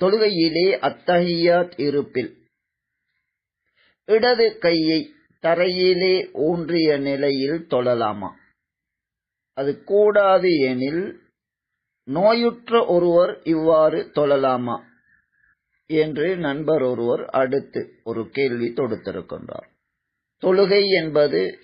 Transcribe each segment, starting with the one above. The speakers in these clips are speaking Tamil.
தொழுகையிலே அத்தகையாத் இருப்பில். இடது கையை தரையிலே ஊன்றிய நிலையில் தொழலாமா? அது கூடாது எனில் நோயுற்ற ஒருவர் இவ்வாறு தொழலாமா? என்று நண்பர் ஒருவர் அடுத்து ஒரு கேள்வி தொடுத்திருக்கின்றார். தொழுகை என்பது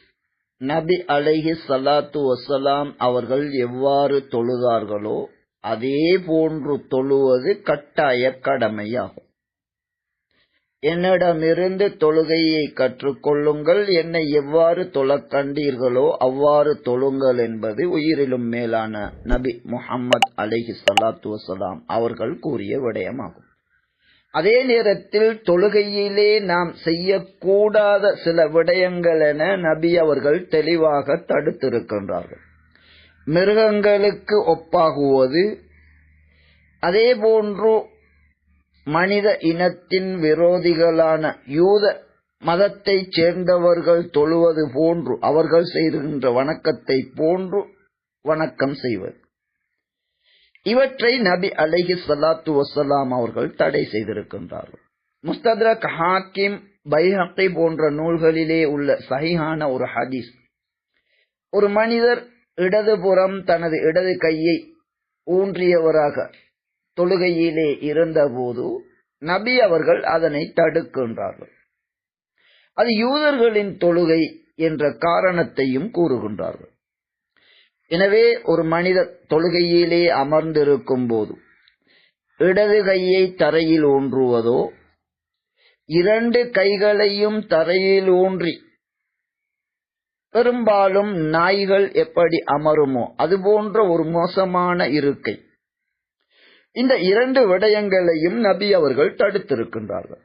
நபி அலைஹி சலாத்து வசலாம் அவர்கள் எவ்வாறு தொழுதார்களோ அதே போன்று தொழுவது கட்டாய கடமையாகும். என்னிடமிருந்து தொழுகையை கற்றுக்கொள்ளுங்கள். என்னை எவ்வாறு தொழக் கண்டீர்களோ அவ்வாறு தொழுங்கள் என்பது உயிரிலும் மேலான நபி முஹம்மது அலிஹி சலாத்து வசலாம் அவர்கள் கூறிய விடயமாகும். அதே நேரத்தில் தொழுகையிலே நாம் செய்யக்கூடாத சில விடயங்கள் என நபி அவர்கள் தெளிவாக தடுத்திருக்கின்றார்கள். மிருகங்களுக்கு ஒப்பாகுவது அதேபோன்று மனித இனத்தின் விரோதிகளான யூத மதத்தைச் சேர்ந்தவர்கள் தொழுவது போன்று அவர்கள் செய்கின்ற வணக்கத்தை போன்று வணக்கம் செய்வது. இவற்றை நபி அலஹி சலாத்து வசலாம் அவர்கள் தடை செய்திருக்கின்றார்கள். முஸ்தத்ரக் ஹாக்கிம் பைஹக்கை போன்ற நூல்களிலே உள்ள சஹிஹான ஒரு ஹதீஸ். ஒரு மனிதர் இடதுபுறம் தனது இடது கையை ஊன்றியவராக தொழுகையிலே இருந்தபோது நபி அவர்கள் அதனை தடுக்கின்றார்கள். அது யூதர்களின் தொழுகை என்ற காரணத்தையும் கூறுகின்றார்கள். எனவே ஒரு மனிதர் தொழுகையிலே அமர்ந்திருக்கும் போது இடது கையை தரையில் ஊன்றுவதோ இரண்டு கைகளையும் தரையில் ஊன்றி பெரும்பாலும் நாய்கள் எப்படி அமருமோ அதுபோன்ற ஒரு மோசமான இருக்கை. இந்த இரண்டு விடயங்களையும் நபி அவர்கள் தடுத்திருக்கின்றார்கள்.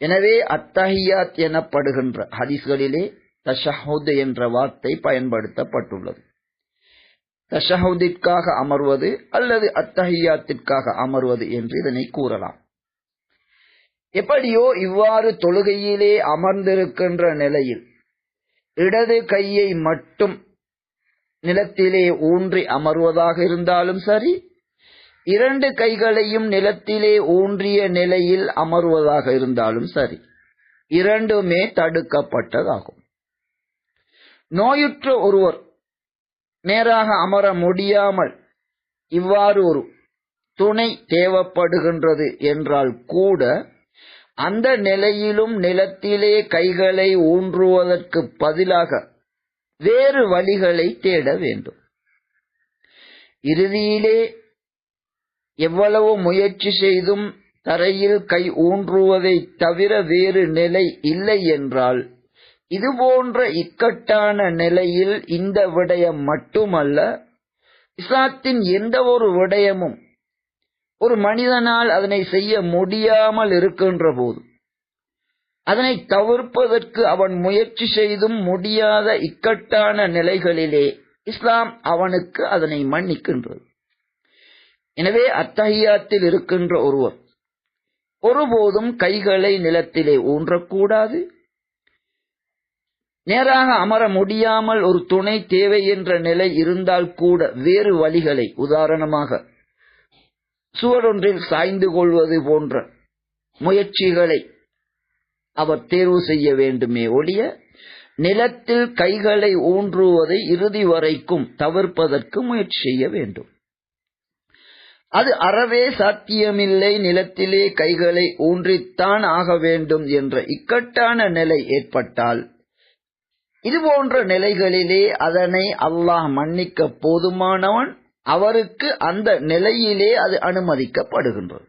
எனவே அத்தஹியாத் எனப்படுகின்ற ஹதீஸ்களிலே தஷஹுத் என்ற வார்த்தை பயன்படுத்தப்பட்டுள்ளது. தஷஹுதிற்காக அமர்வது அல்லது அத்தஹியாத்திற்காக அமர்வது என்று இதனை கூறலாம். எப்படியோ இவ்வாறு தொழுகையிலே அமர்ந்திருக்கின்ற நிலையில் இடது கையை மட்டும் நிலத்திலே ஊன்றி அமர்வதாக இருந்தாலும் சரி இரண்டு கைகளையும் நிலத்திலே ஊன்றிய நிலையில் அமர்வதாக இருந்தாலும் சரி இரண்டுமே தடுக்கப்பட்டதாகும். நோயுற்ற ஒருவர் நேராக அமர முடியாமல் இவ்வாறு ஒரு துணை தேவைப்படுகின்றது என்றால் கூட அந்த நிலையிலும் நிலத்திலே கைகளை ஊன்றுவதற்கு பதிலாக வேறு வழிகளை தேட வேண்டும். இறுதியிலே எவ்வளவு முயற்சி செய்தும் தரையில் கை ஊன்றுவதை தவிர வேறு நிலை இல்லை என்றால் இதுபோன்ற இக்கட்டான நிலையில் இந்த விடயம் மட்டுமல்ல இஸ்லாத்தின் எந்த ஒரு விடயமும் ஒரு மனிதனால் அதனை செய்ய முடியாமல் இருக்கின்ற போது அதனை தவிர்ப்பதற்கு அவன் முயற்சி செய்தும் முடியாத இக்கட்டான நிலைகளிலே இஸ்லாம் அவனுக்கு அதனை மன்னிக்கின்றது. எனவே அத்தகையாத்தில் இருக்கின்ற ஒருவர் ஒருபோதும் கைகளை நிலத்திலே ஊன்றக்கூடாது. நேராக அமர முடியாமல் ஒரு துணை தேவை என்ற நிலை இருந்தால் கூட வேறு வழிகளை உதாரணமாக சுவரொன்றில் சாய்ந்து கொள்வது போன்ற முயற்சிகளை அவர் தேர்வு செய்ய வேண்டுமே ஒழிய நிலத்தில் கைகளை ஊன்றுவதை இறுதி வரைக்கும் தவிர்ப்பதற்கு முயற்சி செய்ய வேண்டும். அது அறவே சாத்தியமில்லை நிலத்திலே கைகளை ஊன்றித்தான் ஆக வேண்டும் என்ற இக்கட்டான நிலை ஏற்பட்டால் இதுபோன்ற நிலைகளிலே அதனை அல்லாஹ் மன்னிக்க போதுமானவன் அவருக்கு அந்த நிலையிலே அது அனுமதிக்கப்படுகின்றது.